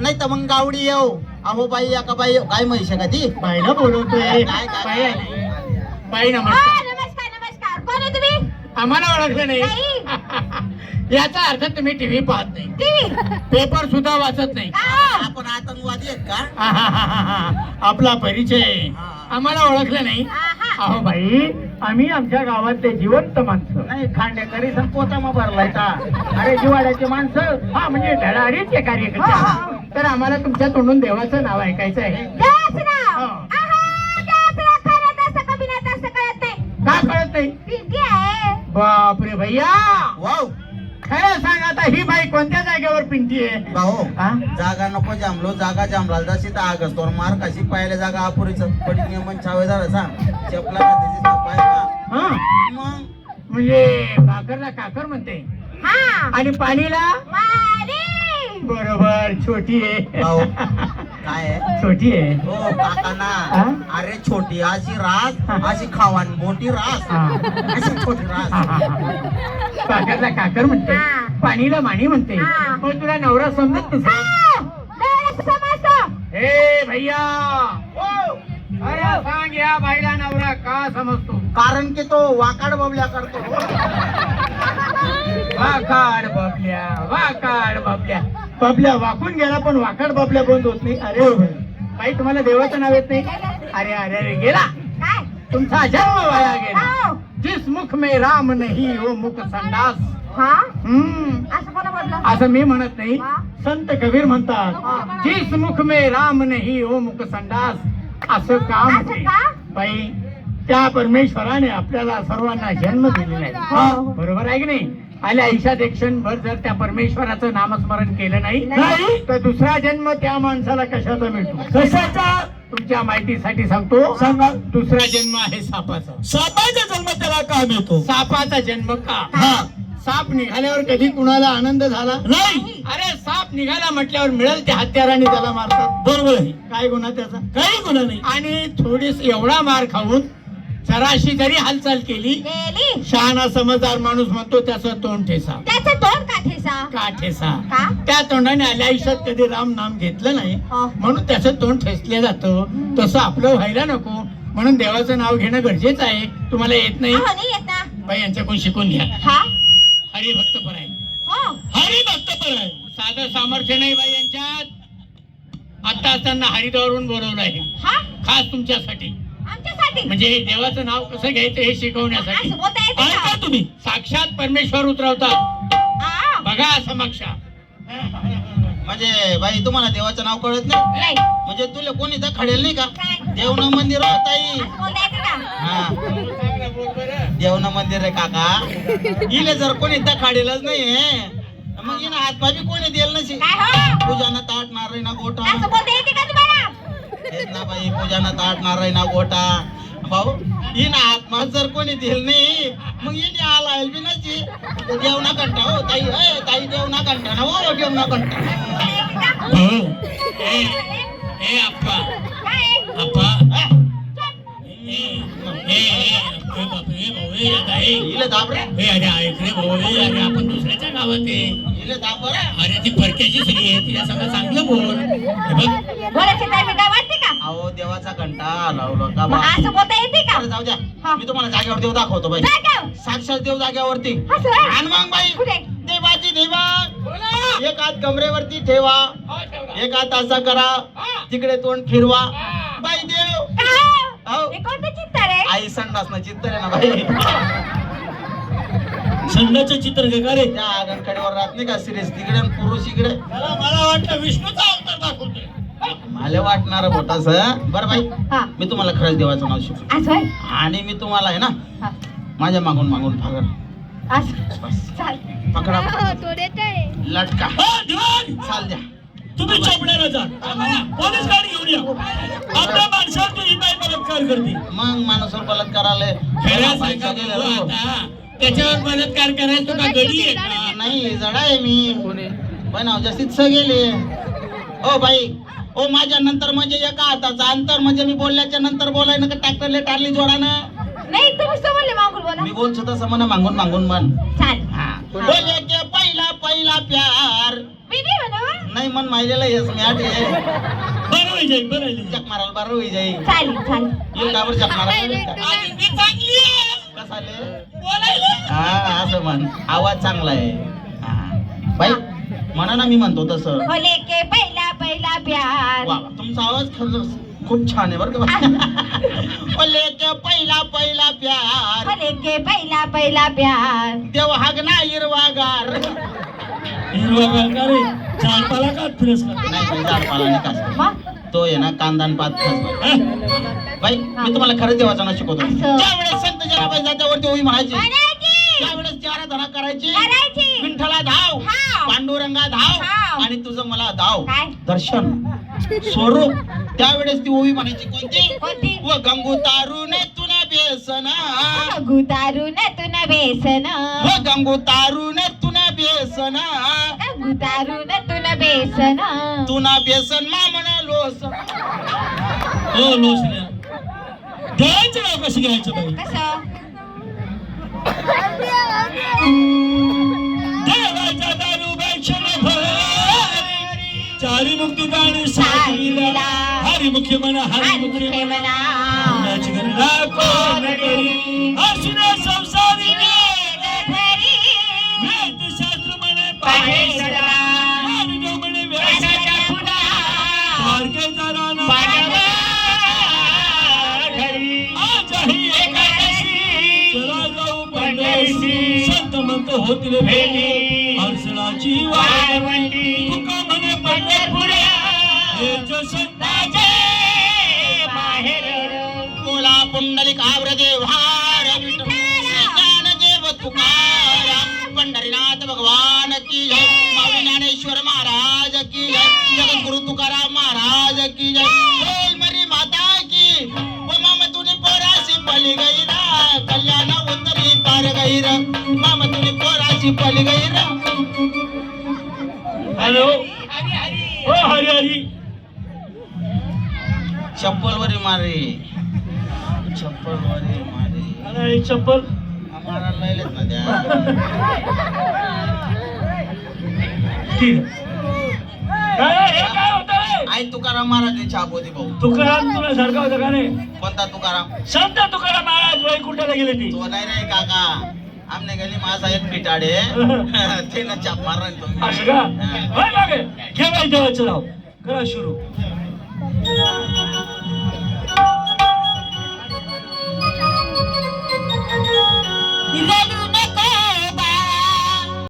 नाही तर मग गावडी येऊ. अहो बाई या का बाई येऊ काय म्हैस आहे का ती? बाईला बोलवतोय. काय, काय, काय? बाई आली. बाई नमस्कार. नमस्कार नमस्कार. कोण आहे तुम्ही? आम्हाला ओळखलं नाही. नाही. याचा अर्थ तुम्ही टीव्ही पाहत नाही. टीव्ही पेपर सुद्धा वाचत नाही. आपण आतंकवादी आहेत का? आहाहाहा. आपला परिचय. आम्हाला ओळखलं नाही. आहा. अहो बाई आम्ही आमच्या गावातले जिवंत माणसं. नाही खांडेकरी पोता मग भरलायचा अरे जिवाड्याची माणसं. हा म्हणजे धडाडीचे कार्यकर्ते तर आम्हाला तुमच्या तोंडून देवाचं नाव ऐकायचं आहे. हा. असतं, असतं. का कळत नाही पिंकी आहे. बापरे भैया वाव खरं सांग आता ही बाई कोणत्या जागेवर पिंटी आहे भाऊ हा? जागा नको जामलो जागा जामला जशी तर आगस तोर मार कशी पाहिलं जागा अपुरीच पडी नियमन छावे झालं सांग चपला का त्याची पाय का हा मग म्हणजे भाकरला काकर म्हणते हा. आणि पाणीला मारी. बरोबर छोटी आहे भाऊ काय आहे छोटी आहे हो काकाना हा? अरे छोटी अशी रास. अशी खावान मोठी रास हा. अशी छोटी रास हा, हा. काकरला काकर म्हणते हा. पाणीला माणी म्हणते हा. पण तुला नवरा समजत नसेल हा. देवाचं समजतं. हे भैया अरे सांग या बाईला नवरा का समजतो कारण की तो वाकाड बबल्या करतो वाकाड बबल्या वाकाड बबल्या बबल्या वाकून गेला पण वाकाड बबल्या बंद होत नाही. अरे बाई तुम्हाला देवाचं नाव येत नाही? अरे अरे अरे गेला? तुमचा जन्म वाया गेला. हो. जिस मुख में राम नहीं वो मुख संडास. हा? असं मी म्हणत नाही. हा? संत कबीर म्हणतात जिस मुख में राम नाही वो मुख संडास. असं काम? बाई त्या परमेश्वराने आपल्याला सर्वांना जन्म दिलेला आहे. हो, हो. बरोबर आहे की नाही? आल्या आयुष्यात एक क्षणभर जर त्या परमेश्वराचं नामस्मरण केलं नाही नाही. तर दुसरा जन्म त्या माणसाला कशाचा मिळतो? कशाचा? तुमच्या माहितीसाठी सांगतो. सांगा. दुसरा जन्म आहे सापाचा. सापाचा जन्म त्याला का मिळतो? सापाचा जन्म का? हा. साप निघाल्यावर कधी कुणाला आनंद झाला? नाही. अरे साप निघाला म्हटल्यावर मिळेल त्या हत्याराने त्याला मारतात. बरोबर काय गुन्हा त्याचा? काही गुन्हा नाही. आणि थोडीस एवढा मार खाऊन जराशी जरी हालचाल केली गेली. शहाणा समजदार माणूस म्हणतो त्याचं तोंड ठेसा त्याचं तोंड का ठेसा? का ठेसा का? त्या तोंडाने आल्या आयुष्यात कधी राम नाम घेतलं नाही हो. म्हणून त्याचं तोंड ठेसलं जातं तसं आपलं व्हायला नको म्हणून देवाचं नाव घेणं गरजेचं आहे तुम्हाला येत नाही अहो, नाही येत ना. बाई यांच्याकडून शिकून घ्या हा? हरिभक्त पण आहे हो. हरी भक्त साधं सामर्थ्य नाही बाई यांच्यात आता असताना हरिद्वारून बोलवलं आहे हा? खास तुमच्यासाठी म्हणजे देवाचं नाव कसं घ्यायचं हे शिकवण्यासाठी? असं बोलता येते का? ऐका तुम्ही. साक्षात परमेश्वर उतरवतात. आ, बघा समक्ष. म्हणजे बाई तुम्हाला देवाचं नाव कळत नाही? नाही. म्हणजे तुला कोणी तर खडेल नाही का? देवना मंदिर आहे ताई. असं येते का? हा. देवना मंदिर आहे काका. इले जर कोणी तर खाडेलच नाही मग हिनं बी कोणी देल नशी काय हो? पूजाना ताट नारळ ना गोटा असं बोलता येते का तुम्हाला? ना बाई पूजाना ताट नारळ ना गोटा. भाऊ हिनं हातमा जर कोणी देल नाही मग हिने आला बी नशी. देवना कंटा हो ताई ए, ताई देवना कंटा ना हो देवना कंटा बोलता येते का? हो ए ए अप्पा काय? अप्पा हा, ए ए ए ए बाप रे भाऊ ए आता ए हिला दाबरे ए अरे ऐक रे भाऊ ए अरे आपण दुसऱ्याच्या गावात आहे. दाब बरं अरे ती परक्याची स्त्री आहे तिला सगळं चांगलं बोल. हे बघ. बोलायची काय मी काय वाटते का? अहो देवाचा घंटा लावला का मग बा असं बोलता येते का? बरं, जाऊ द्या हा. मी तुम्हाला जागेवर देव दाखवतो बाई? साक्षात देव आहे? आणि मग बाई कुठे? देवाची देवा बोला एक हात कमरेवरती ठेवा हो. एक हात असा करा हा. तिकडे तोंड फिरवा हा. बाई देव काय? हो. हे कोणतं चित्तर? आई संडास ना चित्त आहे ना बाई संघाचं चित्र का रे त्या आगनकडेवर राहत नाही का सिरियस तिकडे आणि पुरुष इकडे मला वाटलं विष्णूचा मला वाटणार बोटास बरं बाई हा. मी तुम्हाला खरंच देवाचं नाव शिकू असं आहे? आणि मी तुम्हाला आहे ना हा. माझ्या मागून मागून फागर असं. बस. चाल. पकडा. तो देत आहे. लटका. हा, दिवाण! चाल द्या. तुम्ही चोपड्याला जा. पोलीस गाडी घेऊन या. आपल्या माणसावर तू इनाय बलात्कार करते. मग माणसावर बलात्कार आले. खरं सांगा भाऊ आता, त्याच्यावर बलात्कार करायला तुका गडी आहे का? नाही जडा आहे मी. पण जास्तीत स गेले. O by. ओ माझ्या नंतर म्हणजे एका हाताचा अंतर म्हणजे मी बोलल्याच्या नंतर बोलाय ना का ट्रॅक्टरले टारली जोडानं? नाही तुम्ही समजले मागून बोला. मी बोलतो तसं म्हणा मागून मागून मन चाल बोले के पहिला पहिला प्यार. मी नाही म्हणू नाही मन माहिलेला येस मॅट आहे. बरं होई जाईल बरं होई जाईल. चक मारायला बरं होई जाईल. चालेल येईल का बरं चक मी चांगली. कसाले? बोलायला? हा असं म्हण. आवाज चांगला आहे. हा. बाई म्हणा ना मी म्हणतो तसं. हो लेके पहिला पहिला प्यार. वा तुमचा आवाज खरंच खूप छान आहे बरं का ओले ते पहिला पहिला प्यार. लेके पहिला पहिला प्यार. देव हागना हिरवागार हिरवा गार. रे? झाडपाला का फिरस का? नाही नाही, झाडपाला नाही. मग? तो आहे ना कांदा आणि पात खास बाई. हा? बाई मी तुम्हाला खरंच देवाचा ना शिकवतो. असं. ज्यावेळेस संत जनाबाई जात्यावरती उभी म्हणायची म्हणायची. त्यावेळेस चार धना करायची करायची. विठ्ठला धाव. पांडुरंगा धाव. आणि तुझं मला धाव काय? दर्शन. स्वरूप. त्यावेळेस ती ओवी म्हणायची कोणती? कोणती? व गंगू तारून तुना बेसन. गुतारून तुन बेसन. व गंगू तारून तुना बेसन. गुतारून तुन बेसन. तुना बेसन मामण लोस. हो देवाचं नाव कसं घ्यायचं बाई? कसं? मुक्ती दाणी साधीला हरिमुखी म्हणा हरिमुखी मुखे म्हणा. म्हणा. कुणाची गणना कोण करी असुरे संसारी वेदशास्त्र म्हणे पाहे सदा मानव म्हणे व्यासाच्या पुढा. बारकेचा राणा आजही एकादशी. चला जाऊ पंढरीसी संत म्हणत होतील भेटी. हर्षणाची वाळवंटी. ज्ञान देव तुकाराम पंढरीनाथ भगवान की जय माऊली ज्ञानेश्वर महाराज की जय जगद्गुरु तुकाराम महाराज की जय बोल मरी माता की ओ माम तुनी पोराशी पली गई रा कल्याण उतरी पार गई र माम तुनी पोराशी पली गई रा हॅलो हो हरी हरी. चप्पल वरी मारे. चप्पल मारे अरे चप्पल. आम्हाला लयलेत ना त्या. ठीक आहे. काय हे काय होतं रे? आई तुकाराम महाराज छाप होती भाऊ. तुकाराम तुला सारखा होता का रे कोणता तुकाराम? संत तुकाराम महाराज वैकुंठाला गेले ती? तो नाही रे काका. आमने गली माझा एक पिटाडे. ते ना चाप मारणार तुम्ही. असं का. होय मागे. घे बाई देवाचं नाव. करा सुरू.